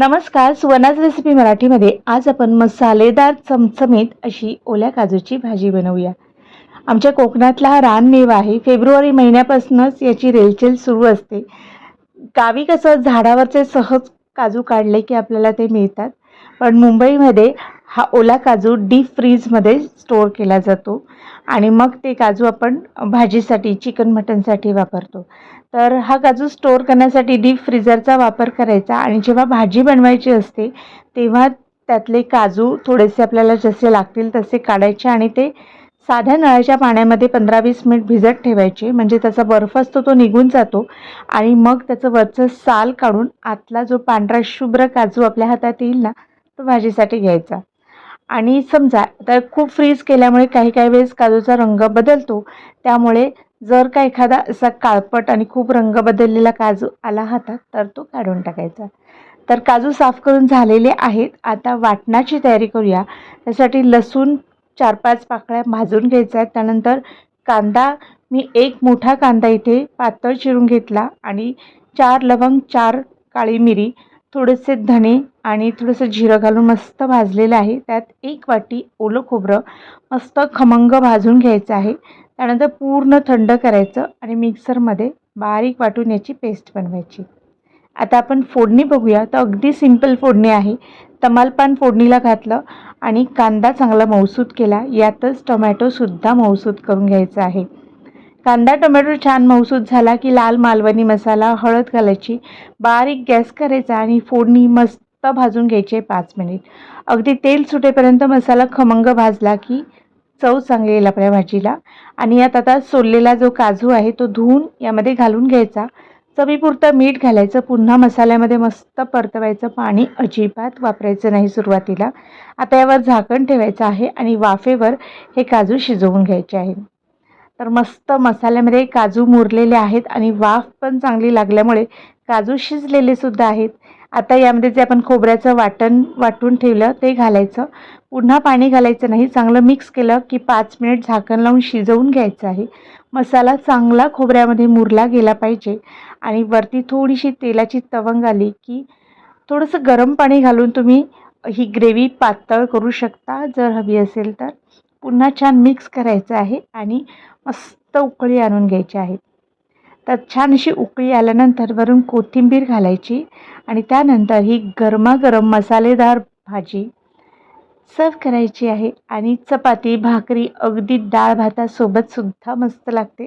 नमस्कार स्वनाज रेसिपी मराठीमध्ये. आज आपण मसालेदार चमचमीत अशी ओल्या काजूची भाजी बनवूया. आमच्या कोकणातला हा रानमेवा आहे. फेब्रुवारी महिन्यापासूनच याची रेलचेल सुरू असते. गावी कसं झाडावरचे सहज काजू काढले की आपल्याला ते मिळतात. पण मुंबईमध्ये हा ओला काजू डीप फ्रीजमध्ये स्टोअर केला जातो. आणि मग ते काजू आपण भाजीसाठी चिकन मटनसाठी वापरतो. तर हा काजू स्टोअर करण्यासाठी डीप फ्रीजरचा वापर करायचा आणि जेव्हा भाजी बनवायची असते तेव्हा त्यातले काजू थोडेसे आपल्याला जसे लागतील तसे काढायचे आणि ते साध्या नळाच्या पाण्यामध्ये पंधरा वीस मिनिट भिजत ठेवायचे. म्हणजे त्याचा बर्फ असतो तो निघून जातो. आणि मग त्याचं वरचं साल काढून आतला जो पांढरा शुभ्र काजू आपल्या हातात येईल ना तो भाजीसाठी घ्यायचा. आणि समजा तर खूप फ्रीज केल्यामुळे काही काही वेळेस काजूचा रंग बदलतो. त्यामुळे जर का एखादा असा काळपट आणि खूप रंग बदललेला काजू आला हातात तर तो काढून टाकायचा. तर काजू साफ करून झालेले आहेत. आता वाटणाची तयारी करूया. त्यासाठी लसूण चार पाच पाकळ्या भाजून घ्यायच्या आहेत. त्यानंतर कांदा मी एक मोठा कांदा इथे पातळ चिरून घेतला आणि चार लवंग चार काळी मिरी थोडेसे धणे आणि थोडंसं जिरं घालून मस्त भाजलेलं आहे. त्यात एक वाटी ओलं खोबरं मस्त खमंग भाजून घ्यायचं आहे. त्यानंतर पूर्ण थंड करायचं आणि मिक्सरमध्ये बारीक वाटून याची पेस्ट बनवायची. आता आपण फोडणी बघूया. तर अगदी सिंपल फोडणी आहे. तमालपान फोडणीला घातलं आणि कांदा चांगला मौसूद केला. यातच टोमॅटोसुद्धा मौसूद करून घ्यायचा आहे. कांदा टोमॅटो छान मौसूद झाला की लाल मालवणी मसाला हळद घालायची बारीक गॅस करायचा आणि फोडणी मस्त भाजून घ्यायची आहे पाच मिनिट. अगदी तेल सुटेपर्यंत मसाला खमंग भाजला की चव चांगली येईल आपल्या भाजीला. आणि यात आता सोललेला जो काजू आहे तो धुवून यामध्ये घालून घ्यायचा. चवीपुरतं मीठ घालायचं पुन्हा मसाल्यामध्ये मस्त परतवायचं पाणी अजिबात वापरायचं नाही सुरुवातीला. आता यावर झाकण ठेवायचं आहे आणि वाफेवर हे काजू शिजवून घ्यायचे आहे. तर मस्त मसाल्यामध्ये काजू मुरलेले आहेत आणि वाफ पण चांगली लागल्यामुळे काजू शिजलेले सुद्धा आहेत. आता यामध्ये जे आपण खोबऱ्याचं वाटण वाटून ठेवलं ते घालायचं. पुन्हा पाणी घालायचं नाही चांगलं मिक्स केलं की पाच मिनिट झाकण लावून शिजवून घ्यायचं आहे. मसाला चांगला खोबऱ्यामध्ये मुरला गेला पाहिजे आणि वरती थोडीशी तेलाची तवंग आली की थोडंसं गरम पाणी घालून तुम्ही ही ग्रेव्ही पातळ करू शकता जर हवी असेल तर. पुन्हा छान मिक्स करायचं आहे आणि मस्त उकळी आणून घ्यायची आहे. तर छान अशी उकळी आल्यानंतर वरून कोथिंबीर घालायची आणि त्यानंतर ही गरमागरम मसालेदार भाजी सर्व करायची आहे आणि चपाती भाकरी अगदी डाळ भातासोबतसुद्धा मस्त लागते.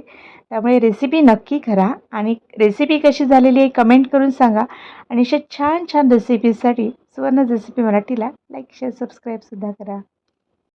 त्यामुळे रेसिपी नक्की करा आणि रेसिपी कशी झालेली आहे कमेंट करून सांगा आणि अशा छान छान रेसिपीसाठी सुवर्ण रेसिपी मराठीला लाईक शेअर सबस्क्राईबसुद्धा करा.